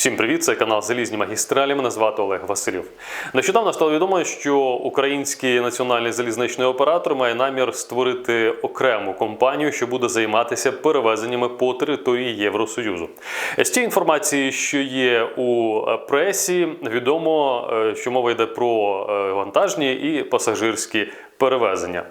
Всім привіт, це канал Залізні магістралі. Мене звати Олег Васильов. Нещодавно стало відомо, що український національний залізничний оператор має намір створити окрему компанію, що буде займатися перевезеннями по території Євросоюзу. З тієї інформації, що є у пресі, відомо, е, що мова йде про е, вантажні і пасажирські перевезення.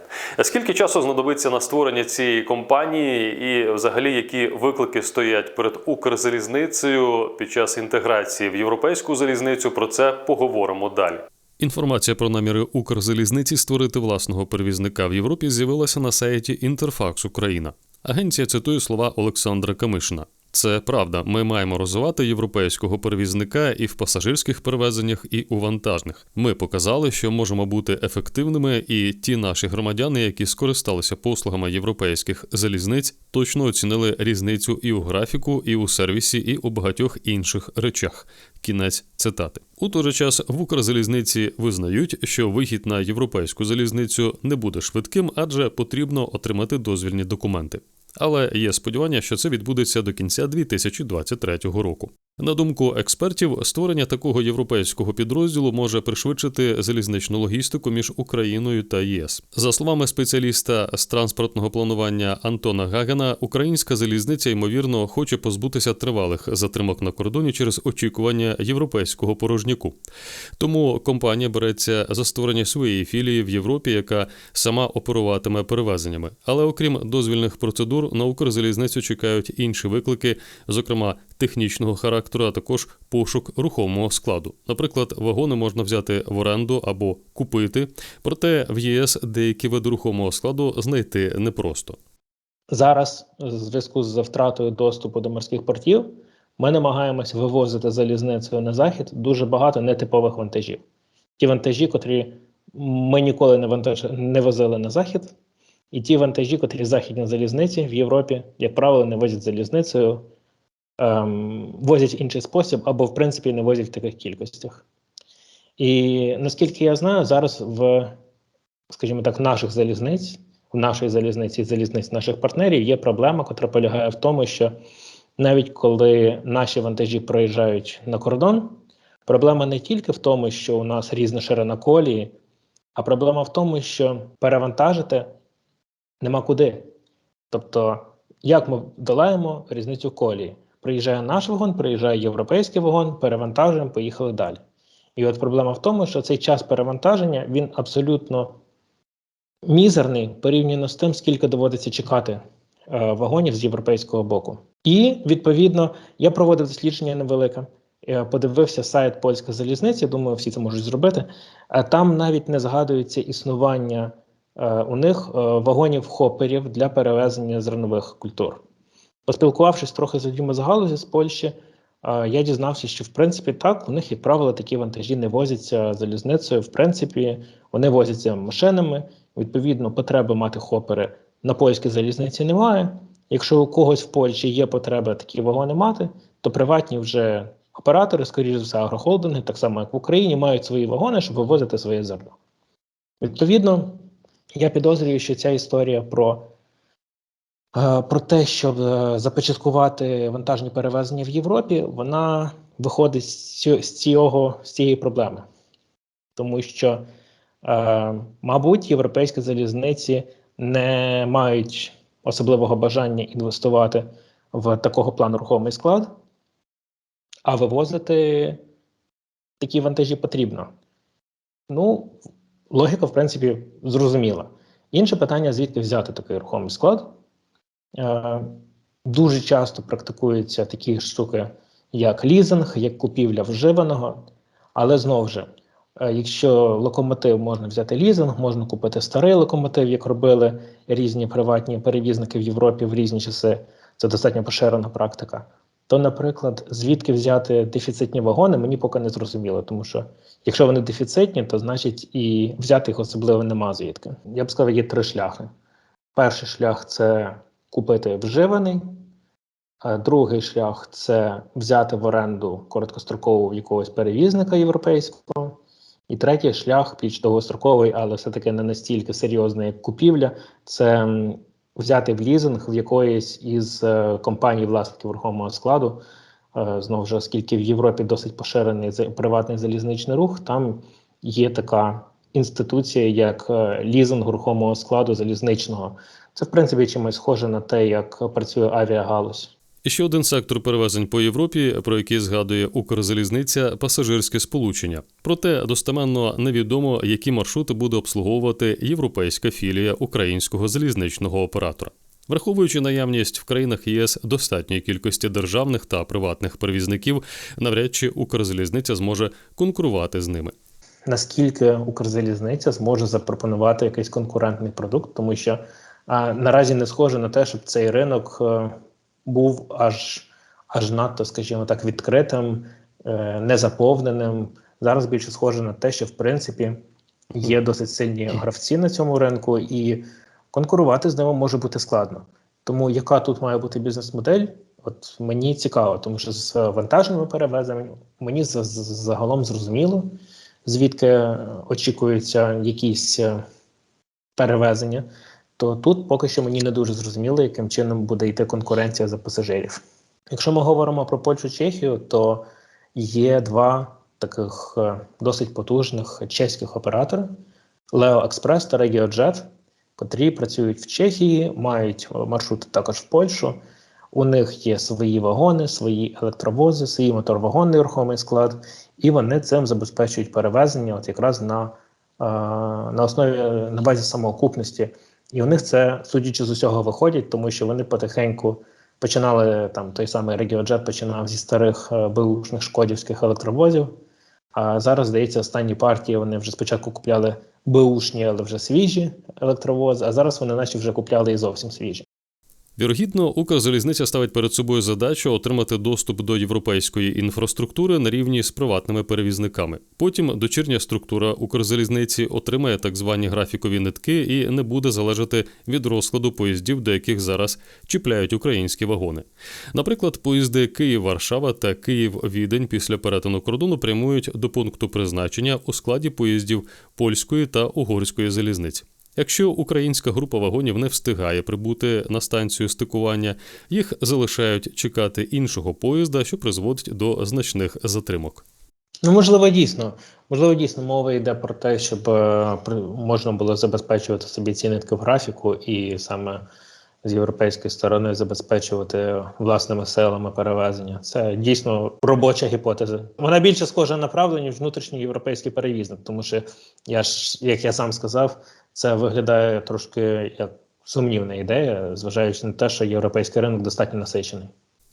Скільки часу знадобиться на створення цієї компанії, і взагалі які виклики стоять перед Укрзалізницею під час інтеграції в європейську залізницю? Про це поговоримо далі. Інформація про наміри Укрзалізниці створити власного перевізника в Європі з'явилася на сайті Інтерфакс Україна. Агенція цитує слова Олександра Камишина. Це правда. Ми маємо розвивати європейського перевізника і в пасажирських перевезеннях, і у вантажних. Ми показали, що можемо бути ефективними, і ті наші громадяни, які скористалися послугами європейських залізниць, точно оцінили різницю і у графіку, і у сервісі, і у багатьох інших речах. Кінець цитати. У той же час в Укрзалізниці визнають, що вихід на європейську залізницю не буде швидким, адже потрібно отримати дозвільні документи. Але є сподівання, що це відбудеться до кінця 2023 року. На думку експертів, створення такого європейського підрозділу може пришвидшити залізничну логістику між Україною та ЄС. За словами спеціаліста з транспортного планування Антона Гагана, українська залізниця ймовірно хоче позбутися тривалих затримок на кордоні через очікування європейського порожняку. Тому компанія береться за створення своєї філії в Європі, яка сама оперуватиме перевезеннями. Але окрім дозвільних процедур, на Укрзалізницю чекають інші виклики, зокрема технічного характеру, а також пошук рухомого складу. Наприклад, вагони можна взяти в оренду або купити, проте в ЄС деякі види рухомого складу знайти непросто. Зараз, в зв'язку з втратою доступу до морських портів, ми намагаємось вивозити залізницею на захід дуже багато нетипових вантажів. Ті вантажі, котрі ми ніколи не вантаж... не возили на захід, і ті вантажі, котрі західні залізниці в Європі, як правило, не возять залізницею, ем, возять інший спосіб або, в принципі, не возять в таких кількостях. І наскільки я знаю, зараз в, скажімо так, наших залізниць, в нашій залізниці і залізниць наших партнерів є проблема, яка полягає в тому, що навіть коли наші вантажі проїжджають на кордон, проблема не тільки в тому, що у нас різна ширина колії, а проблема в тому, що перевантажити нема куди. Тобто, як ми долаємо різницю колії? Приїжджає наш вагон, приїжджає європейський вагон, перевантажуємо, поїхали далі. І от проблема в тому, що цей час перевантаження він абсолютно мізерний порівняно з тим, скільки доводиться чекати е, вагонів з європейського боку. І відповідно я проводив дослідження невелике. Подивився сайт польської залізниці. Думаю, всі це можуть зробити. А там навіть не згадується існування е, у них е, вагонів хоперів для перевезення зернових культур. Поспілкувавшись трохи з людьми з галузі з Польщі, е, я дізнався, що в принципі так у них, як правило, такі вантажі не возяться залізницею. В принципі, вони возяться машинами. Відповідно, потреби мати хопери на польській залізниці немає. Якщо у когось в Польщі є потреба такі вагони мати, то приватні вже оператори, скоріш за все, агрохолдинги, так само як в Україні, мають свої вагони, щоб вивозити своє зерно. Відповідно, я підозрюю, що ця історія про, про те, щоб е, започаткувати вантажні перевезення в Європі, вона виходить з, цього, з цієї проблеми. Тому що, е, мабуть, європейські залізниці не мають особливого бажання інвестувати в такого плану рухомий склад, а вивозити такі вантажі потрібно. Ну, логіка, в принципі, зрозуміла. Інше питання: звідки взяти такий рухомий склад. Е, дуже часто практикуються такі штуки, як лізинг, як купівля вживаного, але знову ж. Е, Якщо локомотив можна взяти лізинг, можна купити старий локомотив, як робили різні приватні перевізники в Європі в різні часи. Це достатньо поширена практика. То, наприклад, звідки взяти дефіцитні вагони, мені поки не зрозуміло, тому що якщо вони дефіцитні, то значить і взяти їх особливо нема звідки. Я б сказав, є три шляхи. Перший шлях це купити вживаний, а другий шлях це взяти в оренду короткострокову якогось перевізника європейського. І третій шлях, більш довгостроковий, але все-таки не настільки серйозний, як купівля, це взяти в лізинг в якоїсь із е, компаній власників рухомого складу е, знову ж оскільки в Європі досить поширений приватний залізничний рух, там є така інституція, як е, лізинг рухомого складу залізничного. Це в принципі чимось схоже на те, як працює авіагалузь. І ще один сектор перевезень по Європі, про який згадує Укрзалізниця, пасажирське сполучення. Проте достеменно невідомо, які маршрути буде обслуговувати європейська філія українського залізничного оператора. Враховуючи наявність в країнах ЄС достатньої кількості державних та приватних перевізників, навряд чи Укрзалізниця зможе конкурувати з ними. наскільки Укрзалізниця зможе запропонувати якийсь конкурентний продукт, тому що а, наразі не схоже на те, щоб цей ринок е, був аж аж надто, скажімо так, відкритим, е, незаповненим. Зараз більше схоже на те, що в принципі є досить сильні гравці на цьому ринку, і конкурувати з ними може бути складно. Тому яка тут має бути бізнес-модель? От мені цікаво, тому що з вантажними перевезеннями мені за- за- загалом зрозуміло, звідки е, очікуються якісь перевезення, то тут поки що мені не дуже зрозуміло, яким чином буде йти конкуренція за пасажирів. Якщо ми говоримо про Польщу Чехію, то є два таких е, досить потужних чеських оператори: Leo Express та RegioJet, котрі працюють в Чехії, мають маршрути також в Польщу. У них є свої вагони, свої електровози, свій моторвагонний рухомий склад, і вони цим забезпечують перевезення, от якраз на, е, на основі на базі самоокупності. І у них це, судячи з усього, виходить, тому що вони потихеньку починали там той самий Регіоджет починав зі старих е, беушних шкодівських електровозів. А зараз, здається, останні партії вони вже спочатку купляли бушні, але вже свіжі електровози, а зараз вони наче вже купляли і зовсім свіжі. Вірогідно, Укрзалізниця ставить перед собою задачу отримати доступ до європейської інфраструктури на рівні з приватними перевізниками. Потім дочірня структура Укрзалізниці отримає так звані графікові нитки і не буде залежати від розкладу поїздів, до яких зараз чіпляють українські вагони. Наприклад, поїзди Київ-Варшава та Київ-Відень після перетину кордону прямують до пункту призначення у складі поїздів польської та угорської залізниці. Якщо українська група вагонів не встигає прибути на станцію стикування, їх залишають чекати іншого поїзда, що призводить до значних затримок. Ну, можливо, дійсно. Можливо, дійсно мова йде про те, щоб е, можна було забезпечувати собі ці нитки в графіку, і саме з європейської сторони забезпечувати власними силами перевезення. Це дійсно робоча гіпотеза. Вона більше схожа на правду, ніж внутрішній європейський перевізник, тому що я ж, як я сам сказав, це виглядає трошки як сумнівна ідея, зважаючи на те, що європейський ринок достатньо насичений.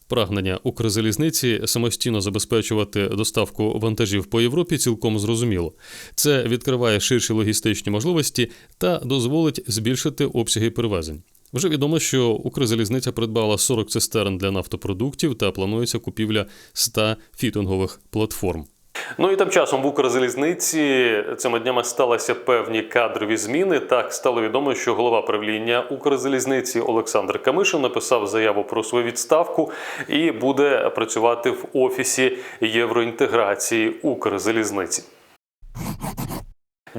Прагнення Укрзалізниці самостійно забезпечувати доставку вантажів по Європі цілком зрозуміло. Це відкриває ширші логістичні можливості та дозволить збільшити обсяги перевезень. Вже відомо, що Укрзалізниця придбала 40 цистерн для нафтопродуктів та планується купівля 100 фітингових платформ. Ну і тим часом в Укрзалізниці цими днями сталися певні кадрові зміни. Так стало відомо, що голова правління Укрзалізниці Олександр Камишин написав заяву про свою відставку і буде працювати в офісі євроінтеграції Укрзалізниці.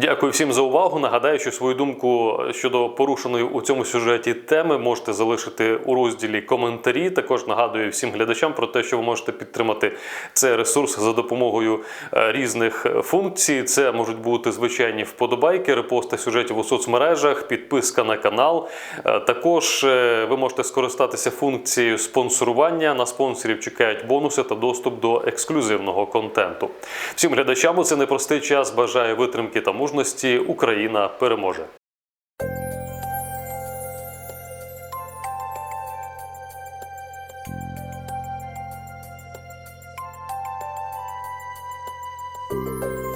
Дякую всім за увагу. Нагадаю, що свою думку щодо порушеної у цьому сюжеті теми можете залишити у розділі коментарі. Також нагадую всім глядачам про те, що ви можете підтримати цей ресурс за допомогою е, різних функцій. Це можуть бути звичайні вподобайки, репости сюжетів у соцмережах, підписка на канал. Е, Також е, ви можете скористатися функцією спонсорування. На спонсорів чекають бонуси та доступ до ексклюзивного контенту. Всім глядачам у цей непростий час бажаю витримки та мужності. Україна переможе. Thank